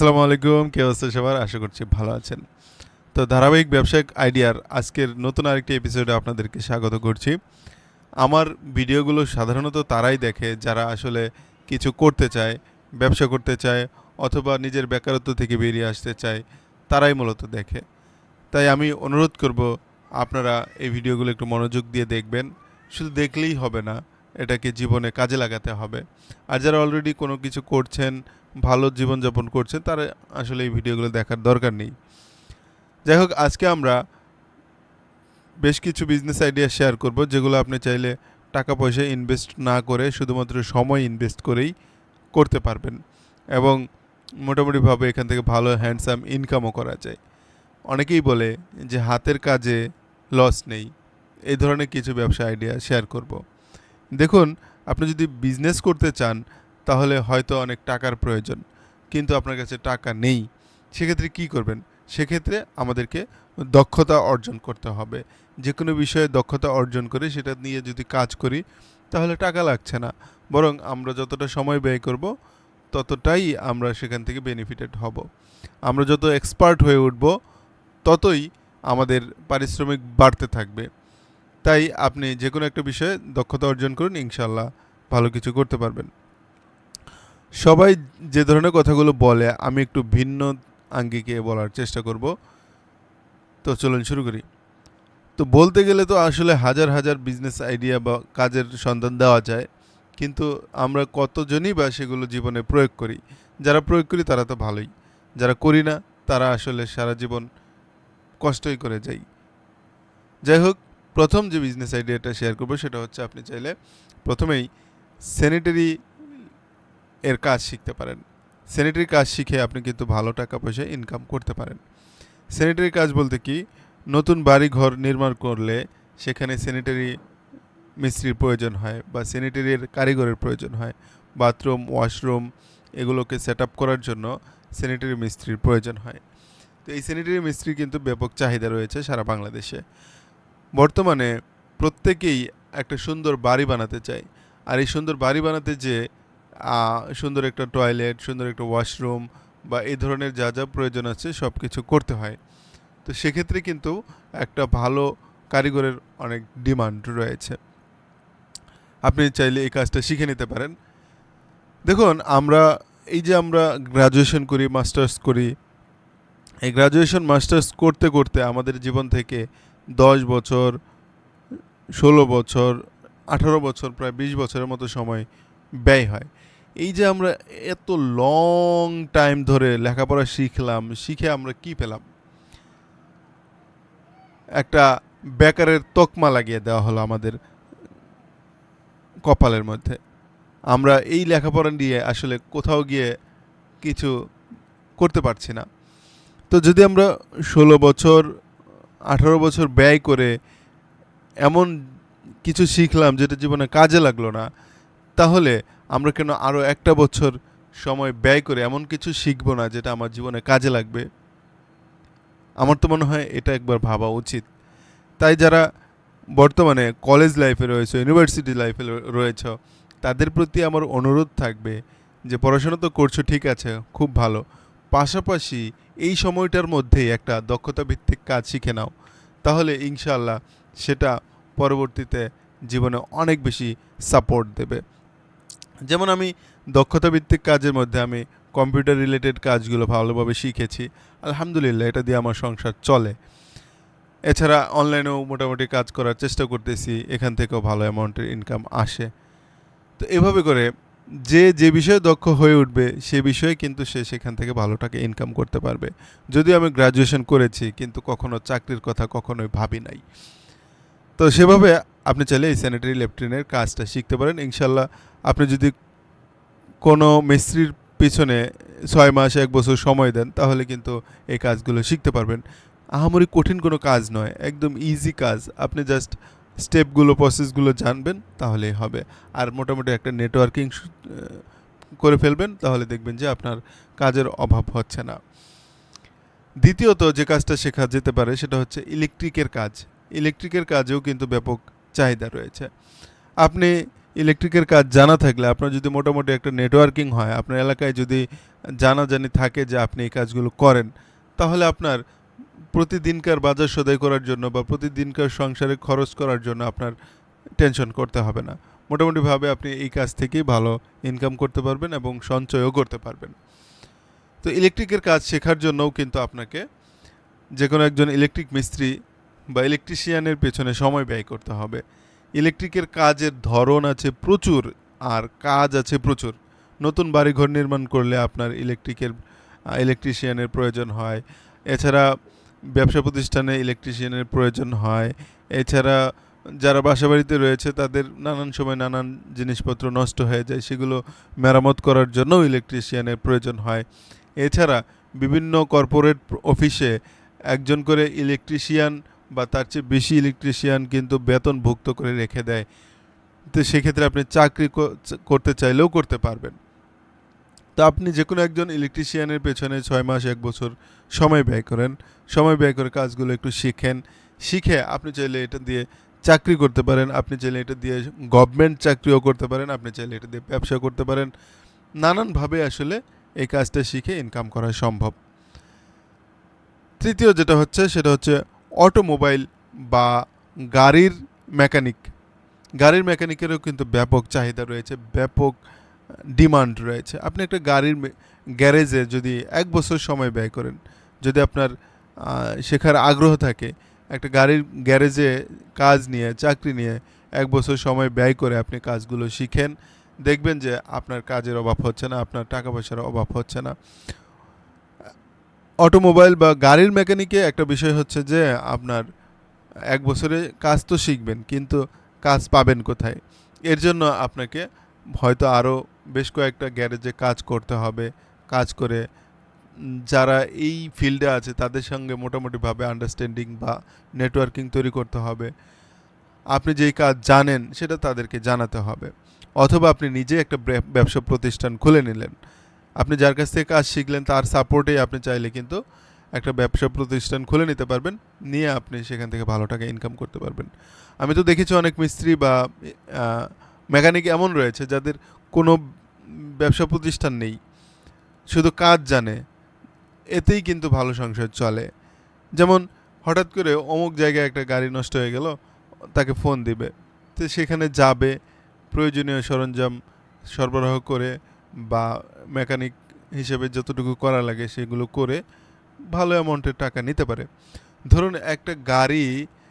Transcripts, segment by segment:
আসসালামু আলাইকুম, কে অবস্থা সবার? আশা করছি ভালো আছেন। তো ধারাবাহিক ব্যবসায়িক আইডিয়ার আজকের নতুন আরেকটি এপিসোডে আপনাদেরকে স্বাগত করছি। আমার ভিডিওগুলো সাধারণত তারাই দেখে, যারা আসলে কিছু করতে চায়, ব্যবসা করতে চায়, অথবা নিজের বেকারত্ব থেকে বেরিয়ে আসতে চায়, তারাই মূলত দেখে। তাই আমি অনুরোধ করব, আপনারা এই ভিডিওগুলো একটু মনোযোগ দিয়ে দেখবেন। শুধু দেখলেই হবে না এটাকে জীবনে কাজে লাগাতে হবে। আর যারা অলরেডি কোনো কিছু করছেন, ভালো জীবনযাপন করছেন, তারা আসলে এই ভিডিওগুলো দেখার দরকার নেই। যাই হোক, আজকে আমরা বেশ কিছু বিজনেস আইডিয়া শেয়ার করব, যেগুলো আপনি চাইলে টাকা পয়সা ইনভেস্ট না করে শুধুমাত্র সময় ইনভেস্ট করেই করতে পারবেন এবং মোটামুটিভাবে এখান থেকে ভালো হ্যান্ডসাম ইনকামও করা যায়। অনেকেই বলে যে হাতের কাজে লস নেই, এই ধরনের কিছু ব্যবসা আইডিয়া শেয়ার করব। দেখুন, আপনি যদি বিজনেস করতে চান, তাহলে হয়তো অনেক টাকার প্রয়োজন, কিন্তু আপনার কাছে টাকা নেই, সেক্ষেত্রে কি করবেন? সেক্ষেত্রে আমাদেরকে দক্ষতা অর্জন করতে হবে। যে কোনো বিষয়ে দক্ষতা অর্জন করে সেটা নিয়ে যদি কাজ করি, তাহলে টাকা লাগছে না। বরং আমরা যতটা সময় ব্যয় করব, ততটাই আমরা সেখান থেকে বেনিফিটেড হব। আমরা যত এক্সপার্ট হয়ে উঠব, ততই আমাদের পারিশ্রমিক বাড়তে থাকবে। তাই আপনি যে কোনো একটা বিষয়ে দক্ষতা অর্জন করুন ইনশাল্লাহ ভালো কিছু করতে পারবেন। সবাই যে ধরনের কথাগুলো বলে, আমি একটু ভিন্ন আঙ্গিকে বলার চেষ্টা করব। তো চলুন শুরু করি। তো বলতে গেলে তো আসলে হাজার হাজার বিজনেস আইডিয়া বা কাজের সন্ধান দেওয়া যায়, কিন্তু আমরা কতজনই বা সেগুলো জীবনে প্রয়োগ করি? যারা প্রয়োগ করি তারা তো ভালোই, যারা করি না তারা আসলে সারা জীবন কষ্টই করে যাই। যাই হোক প্রথম যে বিজনেস আইডিয়াটা শেয়ার করব সেটা হচ্ছে আপনি চাইলে প্রথমেই স্যানিটারি এর কাজ শিখতে পারেন। স্যানিটারি কাজ শিখে আপনি কিন্তু ভালো টাকা পয়সা ইনকাম করতে পারেন। স্যানিটারি কাজ বলতে কি? নতুন বাড়ি ঘর নির্মাণ করলে সেখানে স্যানিটারি মিস্ত্রির প্রয়োজন হয় বা স্যানিটারির কারিগরের প্রয়োজন হয়। বাথরুম ওয়াশরুম এগুলোকে সেট করার জন্য স্যানিটারি মিস্ত্রির প্রয়োজন হয়। তো এই স্যানিটারি মিস্ত্রির কিন্তু ব্যাপক চাহিদা রয়েছে সারা বাংলাদেশে। বর্তমানে প্রত্যেকেই একটা সুন্দর বাড়ি বানাতে চায়। আর এই সুন্দর বাড়ি বানাতে যে সুন্দর একটা টয়লেট সুন্দর একটা ওয়াশরুম বা এই ধরনের যা যা প্রয়োজন আছে সব কিছু করতে হয়। তো সেক্ষেত্রে কিন্তু একটা ভালো কারিগরের অনেক ডিমান্ড রয়েছে। আপনি চাইলে এই কাজটা শিখে নিতে পারেন। দেখুন, আমরা, এই যে আমরা গ্রাজুয়েশন করি মাস্টার্স করি, এই গ্রাজুয়েশন মাস্টার্স করতে করতে আমাদের জীবন থেকে দশ বছর, ষোলো বছর, আঠারো বছর, প্রায় বিশ বছরের মতো সময় ব্যয় হয়। এই যে আমরা এত লং টাইম ধরে লেখাপড়া শিখলাম, শিখে আমরা কি পেলাম? একটা বেকারের তকমা লাগিয়ে দেওয়া হলো আমাদের কপালের মধ্যে। আমরা এই লেখাপড়া নিয়ে আসলে কোথাও গিয়ে কিছু করতে পারছি না। তো যদি আমরা ষোলো বছর আঠারো বছর ব্যয় করে এমন কিছু শিখলাম যেটা জীবনে কাজে লাগল না, তাহলে আমরা কেন আরও একটা বছর সময় ব্যয় করে এমন কিছু শিখব না যেটা আমার জীবনে কাজে লাগবে? আমার তো মনে হয় এটা একবার ভাবা উচিত। তাই যারা বর্তমানে কলেজ লাইফে রয়েছে ইউনিভার্সিটি লাইফে রয়েছে, তাদের প্রতি আমার অনুরোধ থাকবে যে পড়াশোনা তো করছ, ঠিক আছে, খুব ভালো। পাশাপাশি এই সময়টার মধ্যেই একটা দক্ষতা ভিত্তিক কাজ শিখে নাও। তাহলে ইনশাল্লাহ সেটা পরবর্তীতে জীবনে অনেক বেশি সাপোর্ট দেবে। যেমন আমি দক্ষতা ভিত্তিক কাজের মধ্যে আমি কম্পিউটার রিলেটেড কাজগুলো ভালোভাবে শিখেছি। আলহামদুলিল্লাহ এটা দিয়ে আমার সংসার চলে। এছাড়া অনলাইনেও মোটামুটি কাজ করার চেষ্টা করতেছি, এখান থেকেও ভালো অ্যামাউন্টের ইনকাম আসে। তো এভাবে করে যে যে বিষয়ে দক্ষ হয়ে উঠবে, সে বিষয়ে কিন্তু সে সেখান থেকে ভালো টাকা ইনকাম করতে পারবে। যদিও আমি গ্রাজুয়েশন করেছি, কিন্তু কখনো চাকরির কথা কখনোই ভাবি নাই। তো সেভাবে আপনি চাইলে এই স্যানিটারি লেফটিনের কাজটা শিখতে পারেন। ইনশাল্লাহ আপনি যদি কোনো মিস্ত্রির পিছনে ছয় মাস, এক বছর সময় দেন, তাহলে কিন্তু এই কাজগুলো শিখতে পারবেন। আহামরি কঠিন কোনো কাজ নয়, একদম ইজি কাজ। আপনি জাস্ট স্টেপগুলো, প্রসেসগুলো জানবেন, তাহলেই হবে। আর মোটামুটি একটা নেটওয়ার্কিং করে ফেলবেন, তাহলে দেখবেন যে আপনার কাজের অভাব হচ্ছে না। দ্বিতীয়ত যে কাজটা শেখা যেতে পারে, সেটা হচ্ছে ইলেকট্রিকের কাজ। ইলেকট্রিকের কাজেও কিন্তু ব্যাপক চাহিদা রয়েছে। আপনি ইলেকট্রিকের কাজ জানা থাকলে, আপনার যদি মোটামুটি একটা নেটওয়ার্কিং হয়, আপনার এলাকায় যদি জানাজানি থাকে যে আপনি এই কাজগুলো করেন, তাহলে আপনার প্রতিদিনকার বাজার সদাই করার জন্য বা প্রতিদিনকার সংসারে খরচ করার জন্য আপনার টেনশন করতে হবে না। মোটামুটিভাবে আপনি এই কাজ থেকেই ভালো ইনকাম করতে পারবেন এবং সঞ্চয়ও করতে পারবেন। তো ইলেকট্রিকের কাজ শেখার জন্যও কিন্তু আপনাকে যে কোনো একজন ইলেকট্রিক মিস্ত্রি বা ইলেকট্রিশিয়ানের পেছনে সময় ব্যয় করতে হবে। ইলেকট্রিকের কাজের ধরন আছে প্রচুর আর কাজ আছে প্রচুর। নতুন বাড়িঘর নির্মাণ করলে আপনার ইলেকট্রিকের ইলেকট্রিশিয়ানের প্রয়োজন হয়। এছাড়া ব্যবসা প্রতিষ্ঠানে ইলেকট্রিশিয়ানের প্রয়োজন হয়। এছাড়া যারা বাসাবাড়িতে রয়েছে, তাদের নানান সময় নানান জিনিসপত্র নষ্ট হয়ে যায়। সেগুলো মেরামত করার জন্যও ইলেকট্রিশিয়ানের প্রয়োজন হয়। এছাড়া বিভিন্ন কর্পোরেট অফিসে একজন করে ইলেকট্রিশিয়ান বা তার চেয়ে বেশি ইলেকট্রিশিয়ান কিন্তু বেতনভুক্ত করে রেখে দেয়। তো সেক্ষেত্রে আপনি চাকরি করতে চাইলেও করতে পারবেন। তো আপনি যে কোনো একজন ইলেকট্রিশিয়ানের পেছনে ছয় মাস, এক বছর সময় ব্যয় করেন। সময় ব্যয় করে কাজগুলো একটু শিখেন। শিখে আপনি চাইলে এটা দিয়ে চাকরি করতে পারেন। আপনি চাইলে এটা দিয়ে গভর্নমেন্ট চাকরিও করতে পারেন। আপনি চাইলে এটা দিয়ে ব্যবসা করতে পারেন। নানানভাবে আসলে এই কাজটা শিখে ইনকাম করা সম্ভব। তৃতীয় যেটা হচ্ছে, সেটা হচ্ছে অটোমোবাইল বা গাড়ির মেকানিক গাড়ির মেকানিকেরও কিন্তু ব্যাপক চাহিদা রয়েছে। ব্যাপক ডিমান্ড রয়েছে। আপনি একটা গাড়ির গ্যারেজে যদি এক বছর সময় ব্যয় করেন, যদি আপনার শেখার আগ্রহ থাকে, একটা গাড়ির গ্যারেজে কাজ নিয়ে, চাকরি নিয়ে এক বছর সময় ব্যয় করে আপনি কাজগুলো শিখেন, দেখবেন যে আপনার কাজের অভাব হচ্ছে না, আপনার টাকা পয়সার অভাব হচ্ছে না। অটোমোবাইল বা গাড়ির মেকানিকে একটা বিষয় হচ্ছে যে আপনার এক বছরে কাজ তো শিখবেন, কিন্তু কাজ পাবেন কোথায়? এর জন্য আপনাকে হয়তো আরও বেশ কয়েকটা গ্যারেজে কাজ করতে হবে, কাজ করে। যারা এই ফিল্ডে আছে, তাদের সঙ্গে মোটামুটিভাবে আন্ডারস্ট্যান্ডিং বা নেটওয়ার্কিং তৈরি করতে হবে। আপনি যেই কাজ জানেন, সেটা তাদেরকে জানাতে হবে। অথবা আপনি নিজে একটা ব্যবসা প্রতিষ্ঠান খুলে নিলেন। আপনি যার কাছ থেকে কাজ শিখলেন, তার সাপোর্টেই আপনি চাইলে কিন্তু একটা ব্যবসা প্রতিষ্ঠান খুলে নিতে পারবেন, নিয়ে আপনি সেখান থেকে ভালো টাকা ইনকাম করতে পারবেন। আমি তো দেখেছি অনেক মিস্ত্রি বা মেকানিক এমন রয়েছে যাদের কোনো ব্যবসা প্রতিষ্ঠান নেই, শুধু কাজ জানে, এতেই কিন্তু ভালো সংসার চলে। যেমন হঠাৎ করে অমুক জায়গায় একটা গাড়ি নষ্ট হয়ে গেল, তাকে ফোন দিবে। তো সেখানে যাবে, প্রয়োজনীয় সরঞ্জাম সরবরাহ করে বা মেকানিক হিসেবে যতটুকু করা লাগে সেগুলো করে ভালো অ্যামাউন্টের টাকা নিতে পারে। ধরুন একটা গাড়ি,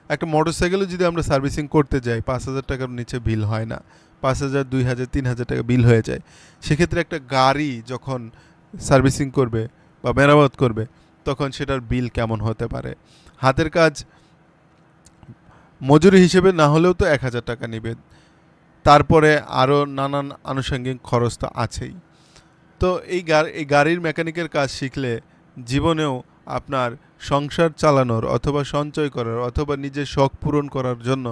একটা মোটরসাইকেলও যদি আমরা সার্ভিসিং করতে যাই, পাঁচ হাজার টাকার নিচে বিল হয় না। পাঁচ হাজার, দুই হাজার, তিন হাজার টাকা বিল হয়ে যায়। সেক্ষেত্রে একটা গাড়ি যখন সার্ভিসিং করবে বা মেরামত করবে, তখন সেটার বিল কেমন হতে পারে? হাতের কাজ মজুরি হিসেবে না হলেও তো এক হাজার টাকা নেবে। তারপরে আরও নানান আনুষঙ্গিক খরচ তো আছেই। তো এই এই গাড়ির মেকানিকের কাজ শিখলে জীবনেও আপনার সংসার চালানোর অথবা সঞ্চয় করার অথবা নিজের শখ পূরণ করার জন্য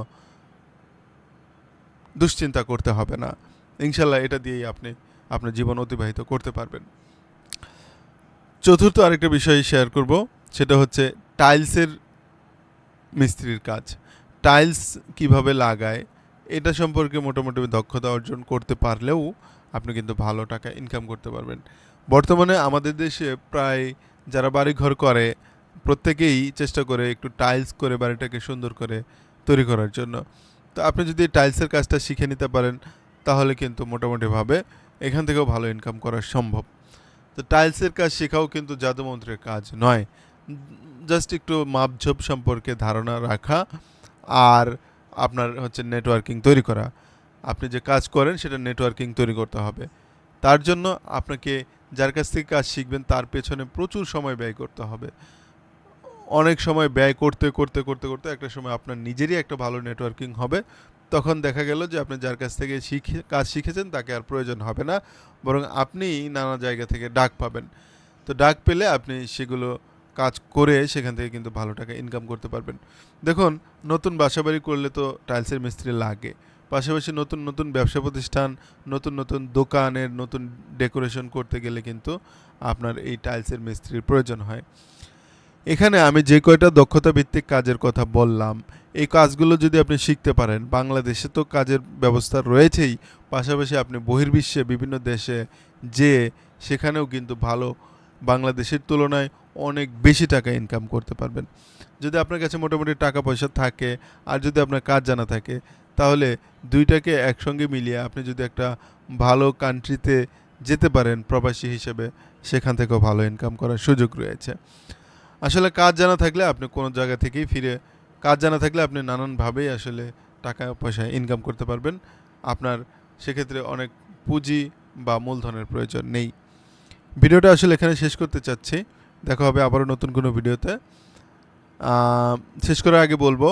দুশ্চিন্তা করতে হবে না। ইনশাল্লাহ এটা দিয়েই আপনি আপনার জীবন অতিবাহিত করতে পারবেন। চতুর্থ আরেকটা বিষয় শেয়ার করব, সেটা হচ্ছে টাইলসের মিস্ত্রির কাজ। টাইলস কীভাবে লাগায়, এটা সম্পর্কে মোটামুটি দক্ষতা অর্জন করতে পারলেও আপনি কিন্তু ভালো টাকা ইনকাম করতে পারবেন। বর্তমানে আমাদের দেশে প্রায় যারা বাড়ি ঘর করে, প্রত্যেকেই চেষ্টা করে একটু টাইলস করে বাড়িটাকে সুন্দর করে তৈরি করার জন্য। তো আপনি যদি টাইলসের কাজটা শিখে নিতে পারেন, তাহলে কিন্তু মোটামুটিভাবে এখান থেকেও ভালো ইনকাম করা সম্ভব। তো টাইলসের কাজ শেখাও কিন্তু জাদুমন্ত্রের কাজ নয়। জাস্ট একটু মাপঝোপ সম্পর্কে ধারণা রাখা আর আপনার হচ্ছে নেটওয়ার্কিং তৈরি করা। আপনি যে কাজ করেন, সেটা নেটওয়ার্কিং তৈরি করতে হবে। তার জন্য আপনাকে যার কাছ থেকে কাজ শিখবেন, তার পেছনে প্রচুর সময় ব্যয় করতে হবে। অনেক সময় ব্যয় করতে করতে করতে করতে একটা সময় আপনার নিজেরই একটা ভালো নেটওয়ার্কিং হবে। তখন দেখা গেল যে আপনি যার কাছ থেকে শিখে, কাজ শিখেছেন তাকে আর প্রয়োজন হবে না। বরং আপনি নানা জায়গা থেকে ডাক পাবেন। তো ডাক পেলে আপনি সেগুলো কাজ করে সেখান থেকে কিন্তু ভালো টাকা ইনকাম করতে পারবেন। দেখুন, নতুন বাসাবাড়ি করলে তো টাইলসের মিস্ত্রি লাগে। পাশাপাশি নতুন নতুন ব্যবসা প্রতিষ্ঠান, নতুন নতুন দোকানের নতুন ডেকোরেশন করতে গেলে কিন্তু আপনার এই টাইলসের মিস্ত্রির প্রয়োজন হয়। এখানে আমি যে কয়টা দক্ষতা ভিত্তিক কাজের কথা বললাম, এই কাজগুলো যদি আপনি শিখতে পারেন, বাংলাদেশে তো কাজের ব্যবস্থা রয়েছেই, পাশাপাশি আপনি বহির্বিশ্বে বিভিন্ন দেশে যে সেখানেও কিন্তু ভালো বাংলাদেশের তুলনায় অনেক বেশি টাকা ইনকাম করতে পারবেন। যদি আপনার কাছে মোটামুটি টাকা পয়সা থাকে আর যদি আপনার কাজ জানা থাকে, তাহলে দুইটাকে একসঙ্গে মিলিয়ে আপনি যদি একটা ভালো কান্ট্রিতে যেতে পারেন, প্রবাসী হিসেবে, সেখান থেকেও ভালো ইনকাম করার সুযোগ রয়েছে। আসলে কাজ জানা থাকলে আপনি কোনো জায়গা থেকেই ফিরে, কাজ জানা থাকলে আপনি নানানভাবেই আসলে টাকা, পয়সা ইনকাম করতে পারবেন। আপনার সেক্ষেত্রে অনেক পুঁজি বা মূলধনের প্রয়োজন নেই। ভিডিওটা আসলে এখানে শেষ করতে চাচ্ছি। দেখা হবে আবারও নতুন কোনো ভিডিওতে। শেষ করার আগে বলব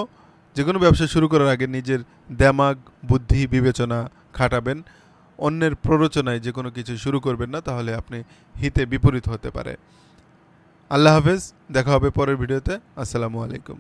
যে কোনো ব্যবসা শুরু করার আগে নিজের দেমাগ, বুদ্ধি, বিবেচনা খাটাবেন। অন্যের প্ররোচনায় যে কোনো কিছু শুরু করবেন না, তাহলে আপনি হিতে বিপরীত হতে পারে। আল্লাহ হাফেজ দেখা হবে পরের ভিডিওতে। আসসালামু আলাইকুম।